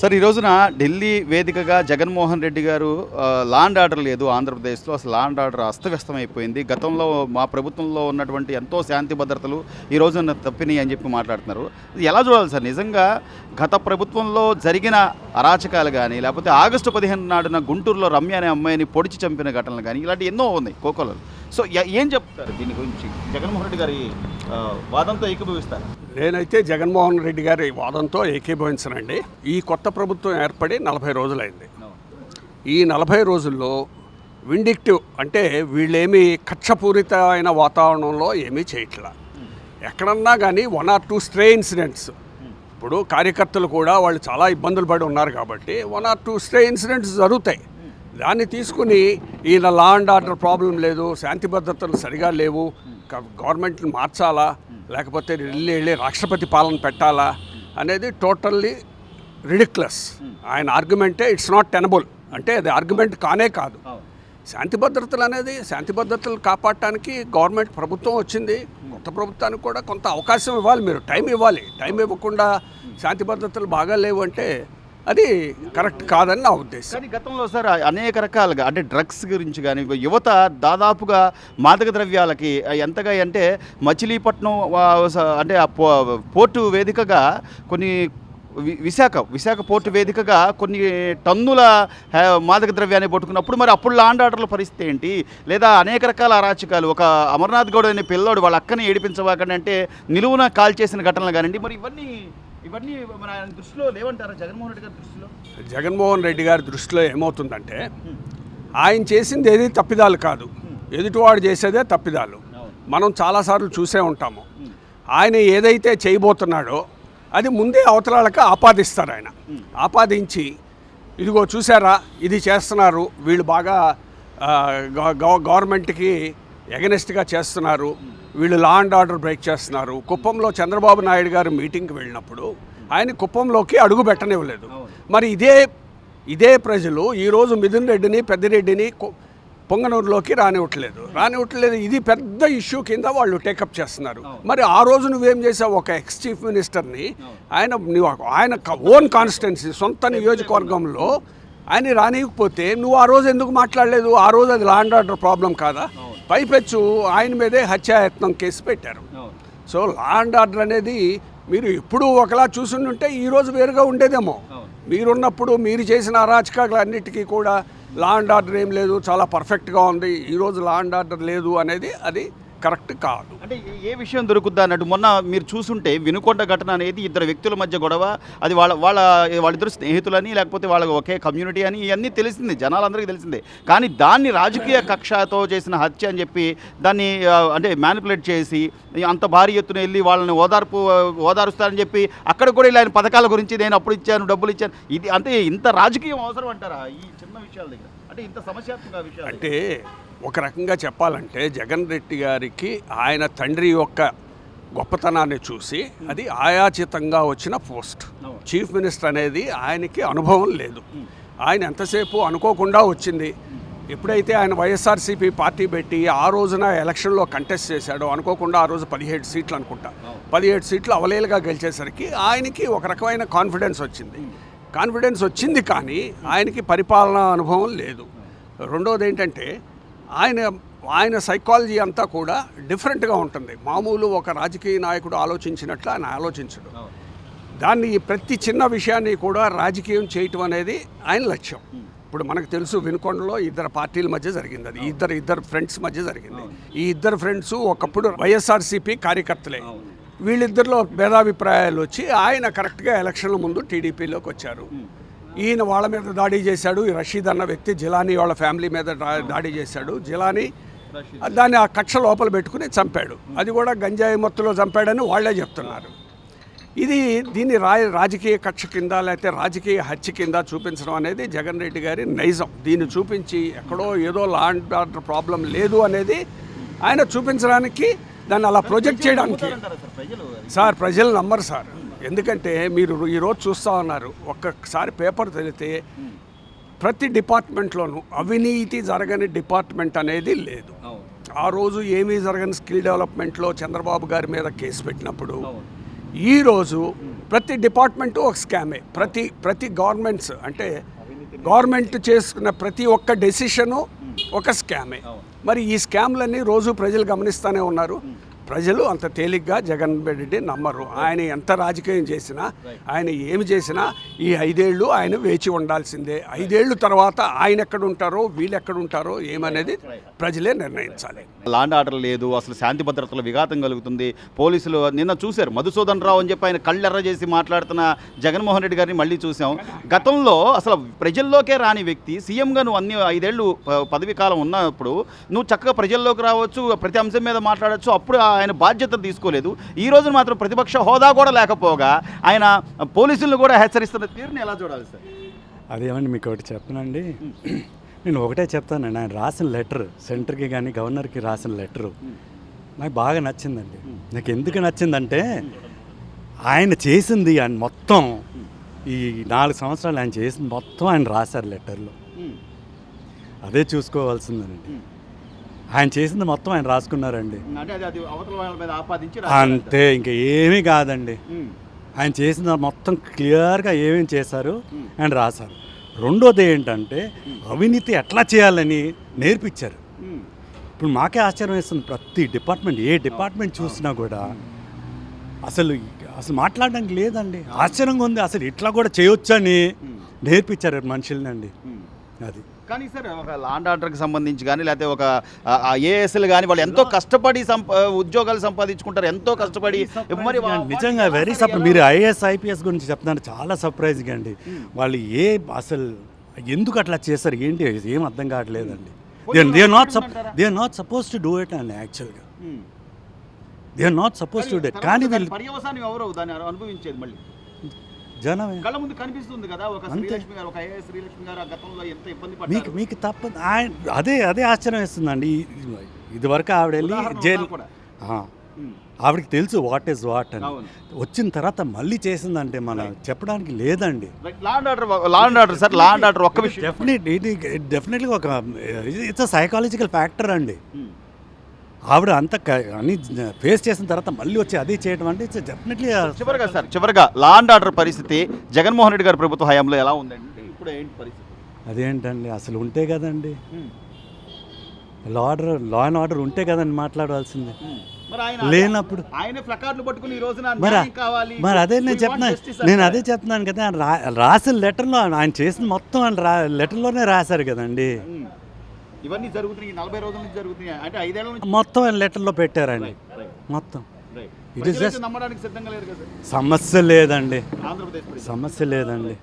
Sir ఈ రోజున ఢిల్లీ వేదికగా జగన్మోహన్ రెడ్డి గారు లాండ్ ఆర్డర్ లేదు ఆంధ్రప్రదేశ్లో. అసలు లాండ్ ఆర్డర్ అస్తవ్యస్తమైపోయింది. గతంలో మా ప్రభుత్వంలో ఉన్నటువంటి ఎంతో శాంతి భద్రతలు ఈ రోజున తప్పినాయి అని చెప్పి మాట్లాడుతున్నారు. ఇది ఎలా చూడాలి సార్? నిజంగా గత ప్రభుత్వంలో జరిగిన అరాచకాలు కానీ లేకపోతే ఆగస్టు పదిహేను నాడున గుంటూరులో రమ్య అనే అమ్మాయిని పొడిచి చంపిన ఘటనలు కానీ ఇలాంటి ఎన్నో ఉన్నాయి కోకోలలో. సో ఏం చెప్తారు దీని గురించి? జగన్మోహన్ రెడ్డి గారి వాదంతో ఏకీభవిస్తారు? నేనైతే జగన్మోహన్ రెడ్డి గారి వాదంతో ఏకీభవించనండి. ఈ కొత్త ప్రభుత్వం ఏర్పడి నలభై రోజులైంది. ఈ నలభై రోజుల్లో విండిక్టివ్ అంటే వీళ్ళేమీ కక్షపూరితమైన వాతావరణంలో ఏమీ చేయట్లా. ఎక్కడన్నా కానీ one or two stray incidents ఇప్పుడు కార్యకర్తలు కూడా వాళ్ళు చాలా ఇబ్బందులు పడి ఉన్నారు కాబట్టి one or two stray incidents జరుగుతాయి. దాన్ని తీసుకుని ఈయన లా అండ్ ఆర్డర్ ప్రాబ్లం లేదు శాంతి భద్రతలు సరిగా లేవు గవర్నమెంట్ని మార్చాలా లేకపోతే వెళ్ళి వెళ్ళి రాష్ట్రపతి పాలన పెట్టాలా అనేది టోటల్లీ రిడిక్లస్ ఆయన ఆర్గ్యుమెంటే ఇట్స్ నాట్ టెనబుల్ అంటే అది ఆర్గ్యుమెంట్ కానే కాదు. శాంతి భద్రతలు అనేది శాంతి భద్రతలు కాపాడటానికి గవర్నమెంట్ ప్రభుత్వం వచ్చింది. కొత్త ప్రభుత్వానికి కూడా కొంత అవకాశం ఇవ్వాలి మీరు. టైం ఇవ్వాలి. టైం ఇవ్వకుండా శాంతి భద్రతలు బాగా లేవు అంటే అది కరెక్ట్ కాదని నా ఉద్దేశం. కానీ గతంలో సార్ అనేక రకాలుగా అంటే డ్రగ్స్ గురించి కానీ యువత దాదాపుగా మాదక ద్రవ్యాలకి ఎంతగా అంటే మచిలీపట్నం అంటే పోర్టు వేదికగా కొన్ని విశాఖ విశాఖ పోర్టు వేదికగా కొన్ని టన్నుల మాదక ద్రవ్యాన్ని పట్టుకున్నప్పుడు మరి అప్పుడు లాండ్ ఆర్డర్ల పరిస్థితి ఏంటి? లేదా అనేక రకాల అరాచకాలు ఒక అమర్నాథ్ గౌడ్ అనే పిల్లోడు వాళ్ళ అక్కని ఏడిపించవాకండి అంటే నిలువున కాల్ చేసిన ఘటనలు కానివ్వండి మరి ఇవన్నీ ఇవన్నీ మన దృష్టిలో లేవంటారా? జగన్మోహన్ రెడ్డి గారి దృష్టిలో? జగన్మోహన్ రెడ్డి గారి దృష్టిలో ఏమవుతుందంటే ఆయన చేసింది ఏది తప్పిదాలు కాదు. ఎదుటివాడు చేసేదే తప్పిదాలు. మనం చాలాసార్లు చూసే ఉంటాము. ఆయన ఏదైతే చేయబోతున్నాడో అది ముందే అవతలాలకు ఆపాదిస్తారు ఆయన. ఆపాదించి ఇదిగో చూసారా ఇది చేస్తున్నారు వీళ్ళు బాగా గవర్నమెంట్కి ఎగనెస్ట్గా చేస్తున్నారు వీళ్ళు లా అండ్ ఆర్డర్ బ్రేక్ చేస్తున్నారు. కుప్పంలో చంద్రబాబు నాయుడు గారు మీటింగ్కి వెళ్ళినప్పుడు ఆయన కుప్పంలోకి అడుగు పెట్టనివ్వలేదు. మరి ఇదే ఇదే ప్రజలు ఈరోజు మిథున్ రెడ్డిని పెద్దిరెడ్డిని కు- పొంగనూరులోకి రానివ్వట్లేదు. రానివ్వట్లేదు. ఇది పెద్ద ఇష్యూ కింద వాళ్ళు టేకప్ చేస్తున్నారు. మరి ఆ రోజు నువ్వేం చేసావు? ఒక ఎక్స్ చీఫ్ మినిస్టర్ని ఆయన ఆయన ఓన్ కాన్స్టిట్యున్సీ సొంత నియోజకవర్గంలో ఆయన రానివ్వకపోతే నువ్వు ఆ రోజు ఎందుకు మాట్లాడలేదు? ఆ రోజు అది లా అండ్ ఆర్డర్ ప్రాబ్లం కాదా? పైపెచ్చు ఆయన మీదే హత్యాయత్నం కేసు పెట్టారు. సో లా అండ్ ఆర్డర్ అనేది మీరు ఎప్పుడు ఒకలా చూసుంటే ఈ రోజు వేరుగా ఉండేదేమో. మీరున్నప్పుడు మీరు చేసిన అరాచకాలన్నిటికీ కూడా లా అండ్ ఆర్డర్ ఏం లేదు చాలా పర్ఫెక్ట్గా ఉంది. ఈరోజు లా అండ్ ఆర్డర్ లేదు అనేది అది కరెక్ట్ కాదు. అంటే ఏ- విషయం దొరుకుద్దా అన్నట్టు మొన్న మీరు చూసుంటే వినుకొండ ఘటన అనేది ఇద్దరు వ్యక్తుల మధ్య గొడవ అది వాళ్ళ వాళ్ళ వాళ్ళిద్దరు స్నేహితులని లేకపోతే వాళ్ళ ఒకే కమ్యూనిటీ అని ఇవన్నీ తెలిసింది జనాలందరికీ తెలిసిందే. కానీ దాన్ని రాజకీయ కక్షతో చేసిన హత్య అని చెప్పి దాన్ని అంటే మ్యానిపులేట్ చేసి అంత భారీ ఎత్తున వెళ్ళి వాళ్ళని ఓదార్పు ఓదారుస్తారని చెప్పి అక్కడ కూడా ఇలా ఆయన పథకాల గురించి నేను అప్పుడు ఇచ్చాను డబ్బులు ఇచ్చాను. ఇది అంటే ఇంత రాజకీయం అవసరం అంటారా ఈ చిన్న విషయాల దగ్గర? అంటే ఇంత సమస్యాత్మక విషయాలు. అంటే ఒక రకంగా చెప్పాలంటే జగన్ రెడ్డి గారికి ఆయన తండ్రి యొక్క గొప్పతనాన్ని చూసి అది ఆయాచితంగా వచ్చిన పోస్ట్. చీఫ్ మినిస్టర్ అనేది ఆయనకి అనుభవం లేదు. ఆయన ఎంతసేపు అనుకోకుండా వచ్చింది. ఎప్పుడైతే ఆయన వైఎస్ఆర్సీపీ పార్టీ పెట్టి ఆ రోజున ఎలక్షన్లో కంటెస్ట్ చేశాడో అనుకోకుండా ఆ రోజు పదిహేడు సీట్లు అనుకుంటా. పదిహేడు సీట్లు అవలేలుగా గెలిచేసరికి ఆయనకి ఒక రకమైన కాన్ఫిడెన్స్ వచ్చింది. కాన్ఫిడెన్స్ వచ్చింది కానీ ఆయనకి పరిపాలనా అనుభవం లేదు. రెండోది ఏంటంటే ఆయన ఆయన సైకాలజీ అంతా కూడా డిఫరెంట్గా ఉంటుంది. మామూలు ఒక రాజకీయ నాయకుడు ఆలోచించినట్లు ఆయన ఆలోచించడు. దాన్ని ప్రతి చిన్న విషయాన్ని కూడా రాజకీయం చేయటం అనేది ఆయన లక్ష్యం. ఇప్పుడు మనకు తెలుసు వినుకొండలో ఇద్దరు పార్టీల మధ్య జరిగింది అది. ఇద్దరు ఇద్దరు ఫ్రెండ్స్ మధ్య జరిగింది. ఈ ఇద్దరు ఫ్రెండ్స్ ఒకప్పుడు వైఎస్ఆర్సీపీ కార్యకర్తలే. వీళ్ళిద్దరిలో భేదాభిప్రాయాలు వచ్చి ఆయన కరెక్ట్గా ఎలక్షన్ల ముందు టీడీపీలోకి వచ్చారు. ఈయన వాళ్ళ మీద దాడి చేశాడు. ఈ రషీద్ అన్న వ్యక్తి జిలానీ వాళ్ళ ఫ్యామిలీ మీద దా- దాడి చేశాడు. జిలానీ దాన్ని ఆ కక్ష లోపల పెట్టుకుని చంపాడు. అది కూడా గంజాయి మొత్తులో చంపాడని వాళ్ళే చెప్తున్నారు. ఇది దీన్ని రా రాజకీయ కక్ష కింద లేకపోతే రాజకీయ హత్య కింద చూపించడం అనేది జగన్ రెడ్డి గారి నైజం. దీన్ని చూపించి ఎక్కడో ఏదో లా అండ్ ఆర్డర్ ప్రాబ్లం లేదు అనేది ఆయన చూపించడానికి దాన్ని అలా ప్రొజెక్ట్ చేయడానికి. అంటారా సార్ ప్రజలు సార్ ప్రజలు నమ్మరు సార్. ఎందుకంటే మీరు ఈరోజు చూస్తూ ఉన్నారు. ఒక్కసారి పేపర్ తెలితే ప్రతి డిపార్ట్మెంట్లోనూ అవినీతి జరగని డిపార్ట్మెంట్ అనేది లేదు. ఆ రోజు ఏమీ జరగని స్కిల్ డెవలప్మెంట్లో చంద్రబాబు గారి మీద కేసు పెట్టినప్పుడు ఈరోజు ప్రతి డిపార్ట్మెంటు ఒక స్కామే. ప్రతి ప్రతి గవర్నమెంట్స్ అంటే గవర్నమెంట్ చేసుకున్న ప్రతి ఒక్క డెసిషను ఒక స్కామే. మరి ఈ స్కామ్లన్నీ రోజు ప్రజలు గమనిస్తూనే ఉన్నారు. ప్రజలు అంత తేలిగ్గా జగన్ రెడ్డి నమ్మరు. ఆయన ఎంత రాజకీయం చేసినా ఆయన ఏమి చేసినా ఈ ఐదేళ్ళు ఆయన వేచి ఉండాల్సిందే. ఐదేళ్ళు తర్వాత ఆయన ఎక్కడ ఉంటారో వీళ్ళు ఎక్కడ ఉంటారో ఏమనేది ప్రజలే నిర్ణయించాలి. లాండ్ ఆర్డర్ లేదు అసలు శాంతి భద్రతలు విఘాతం కలుగుతుంది. పోలీసులు నిన్న చూశారు మధుసూదన్ రావు అని చెప్పి ఆయన కళ్ళెర్ర చేసి మాట్లాడుతున్న జగన్మోహన్ రెడ్డి గారిని మళ్ళీ చూసాం. గతంలో అసలు ప్రజల్లోకే రాని వ్యక్తి సీఎంగా నువ్వు అన్ని ఐదేళ్ళు పదవీ పదవి కాలం ఉన్నప్పుడు నువ్వు చక్కగా ప్రజల్లోకి రావచ్చు ప్రతి అంశం మీద మాట్లాడచ్చు అప్పుడు ఆయన బాధ్యత తీసుకోలేదు. ఈ రోజున మాత్రం ప్రతిపక్ష హోదా కూడా లేకపోగా ఆయన పోలీసులను కూడా హెచ్చరిస్తున్న తీరుని ఎలా చూడాలి సార్? అదేమండి మీకు ఒకటి చెప్పనండి నేను ఒకటే చెప్తానండి ఆయన రాసిన లెటర్ సెంటర్కి కానీ గవర్నర్కి రాసిన లెటరు నాకు బాగా నచ్చిందండి. నాకు ఎందుకు నచ్చిందంటే ఆయన చేసింది ఆయన మొత్తం ఈ నాలుగు సంవత్సరాలు ఆయన చేసింది మొత్తం ఆయన రాశారు లెటర్లో. అదే చూసుకోవాల్సిందండి ఆయన చేసింది మొత్తం ఆయన రాసుకున్నారండి. అంతే ఇంకా ఏమీ కాదండి. ఆయన చేసిన మొత్తం క్లియర్గా ఏమేమి చేశారు ఆయన రాశారు. రెండోది ఏంటంటే అవినీతి ఎట్లా చేయాలని నేర్పించారు. ఇప్పుడు మాకే ఆశ్చర్యం వేస్తుంది ప్రతి డిపార్ట్మెంట్ ఏ డిపార్ట్మెంట్ చూసినా కూడా అసలు అసలు మాట్లాడడానికి లేదండి. ఆశ్చర్యంగా ఉంది అసలు ఇట్లా కూడా చేయొచ్చని నేర్పించారు మనుషులనండి అది. కానీ సార్ ఒక లాండ్ ఆర్డర్కి సంబంధించి కానీ లేకపోతే ఒక ఏఎస్ఎల్ కానీ వాళ్ళు ఎంతో కష్టపడి సంప ఉద్యోగాలు సంపాదించుకుంటారు ఎంతో కష్టపడి మరి నిజంగా వెరీ సర్ప్రైజ్ మీరు ఐఏఎస్ ఐపీఎస్ గురించి చెప్తున్నారు చాలా సర్ప్రైజింగ్ అండి. వాళ్ళు ఏ అసలు ఎందుకు అట్లా చేస్తారు ఏంటి ఏం అర్థం కావట్లేదండి. They are not they are not suppose to do it అండి యాక్చువల్గా. They are not suppose to do it కానీ వీళ్ళు అనుభవించేది మళ్ళీ? జనమే. కళ్ళ ముందు కనిపిస్తుంది కదా ఒక శ్రీలక్ష్మి గారు ఒక ఐఏఎస్ శ్రీలక్ష్మి గారు గతంలో ఎంత ఇబ్బంది మీకు పడ్డారు? మీకు తప్ప ఆయన అదే అదే ఆశ్చర్యం వేస్తుందండి. ఇది వరకు ఆవిడ వెళ్ళి జైలు. ఆవిడకి తెలుసు వాట్ ఈస్ వాట్ అని. వచ్చిన తర్వాత మళ్ళీ చేసిందంటే మనం చెప్పడానికి లేదండి. Land order land order sir land order ఒక్క విషయం. డెఫినెట్ ఇది డెఫినెట్లీ ఒక ఇట్స్ సైకాలజికల్ ఫ్యాక్టర్ అండి. ఆవిడ అంత అన్ని ఫేస్ చేసిన తర్వాత మళ్ళీ వచ్చి అదే చేయడం అంటే ఇట్స్ డెఫినెట్లీ చివరిగా సార్ చివరిగా లాండ్ ఆర్డర్ పరిస్థితి జగన్మోహన్ రెడ్డి గారి ప్రభుత్వ హయాంలో ఎలా ఉందండి? ఇప్పుడు ఏంటి పరిస్థితి? అదేంటండి అసలు ఉంటే కదండి. Law order law and order ఉంటే కదండి మాట్లాడవలసింది. లేనప్పుడు ఆయన ప్లకార్డులు పట్టుకుని ఈ రోజున మరి న్యాయం కావాలి. మరి అదే నేను చెప్తున్నాను నేను. అదే చెప్తున్నాను కదా రాసిన లెటర్లో ఆయన చేసిన మొత్తం ఆయన లెటర్లోనే రాశారు కదండి. ఇవన్నీ జరుగుతున్నాయి నలభై రోజుల నుంచి జరుగుతున్నాయి. అంటే ఐదేళ్ళ నుంచి మొత్తం ఆయన లెటర్లో పెట్టారండి మొత్తం. నమ్మడానికి సిద్ధంగా లేదు కదా. సమస్య లేదండి. సమస్య లేదండి.